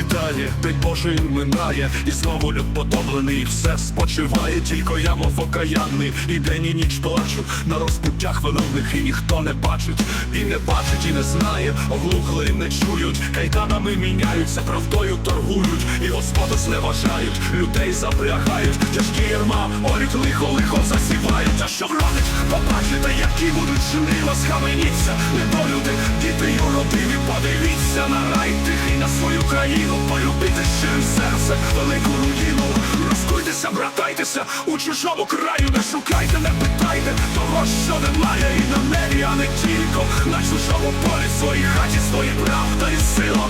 Розквітає, день Божий минає, і знову люд подоблений, все спочиває, тільки я, мов окаянний, і день і ніч плачу на розпуттях великих, і ніхто не бачить, і не бачить, і не знає, оглухли не чують, кайданами міняються, правдою торгують, і господу зневажають, людей запрягають, тяжкі ярма, орють лихо, лихо вродить, побачите, які будуть жнива, схаменіться, недолюди, діти юродиві, подивіться на рай тихий, на свою країну, полюбити щирим серцем, велику руїну, розкуйтеся, братайтеся, у чужому краю не шукайте, не питайте того, що немає, і на небі, а не тільки. На чужому полі, своїй хаті, своїй правда і сила,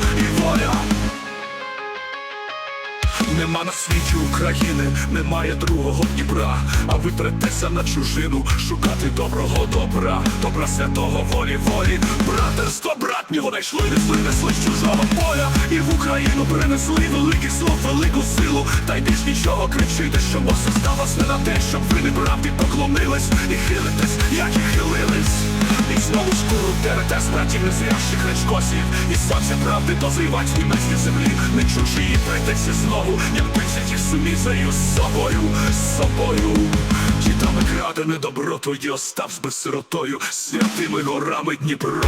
Нема на світі України, немає другого Дніпра, а ви третеся на чужину, шукати доброго добра, добра святого волі волі, братерство братнього найшли, несли, несли з чужого поля, і в Україну принесли великий слов, велику силу, та й більш нічого кричите, що создав вас не на те, щоб ви неправді поклонились. І хилитесь, як і хилились. І знову шкуру дерете з братів незрящих речкосів І сонце правди дозрівать німецькій землі. Не чужі прийдеться знову, як тисячі сумізею з собою, з собою. Дітами крадене добро, тоді остав з безсиротою Святими горами Дніпро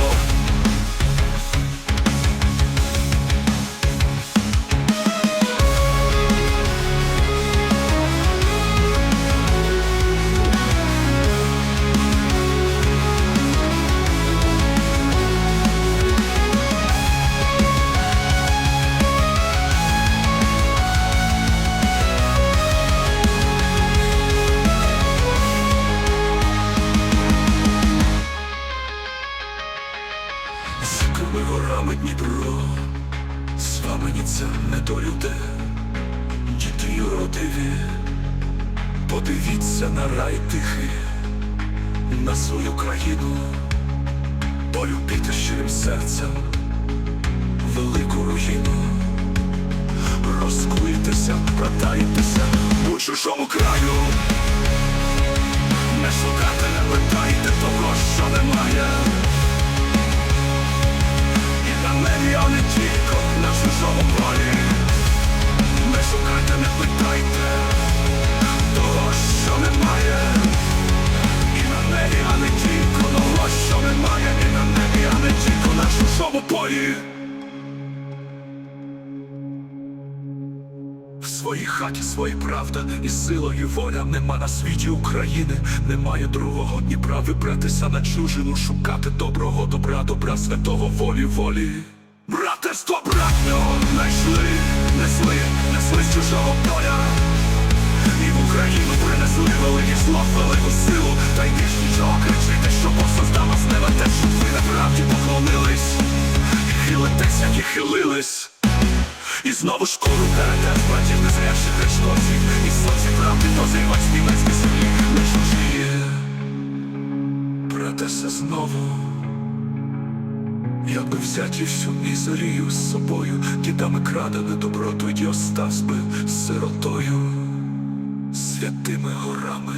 вами ніця недолюде, діти юродиві, подивіться на рай тихий, на свою країну, полюбіте щирим серцем, велику руїну, розкуйтеся, братайтеся у чужому краю, не шукайте, не питайте чужому В своїй хаті своя правда і сила, і воля Нема на світі України, немає другого Дніпра Вибратися на чужину, шукати доброго добра, добра святого волі волі. Братерство братнього знайшли, несли, несли з чужого поля. І в Україну принесли великий слов, велику силу, та й більш нічого кричите, що Бог І знову шкуру перете братів незрящих речносів І сонці правди дозрівать з німецькій землі Не чужі Братеся знову. Якби взяті всю мізерію з собою? Дідами крадене добро, тоді остав би сиротою. Святими горами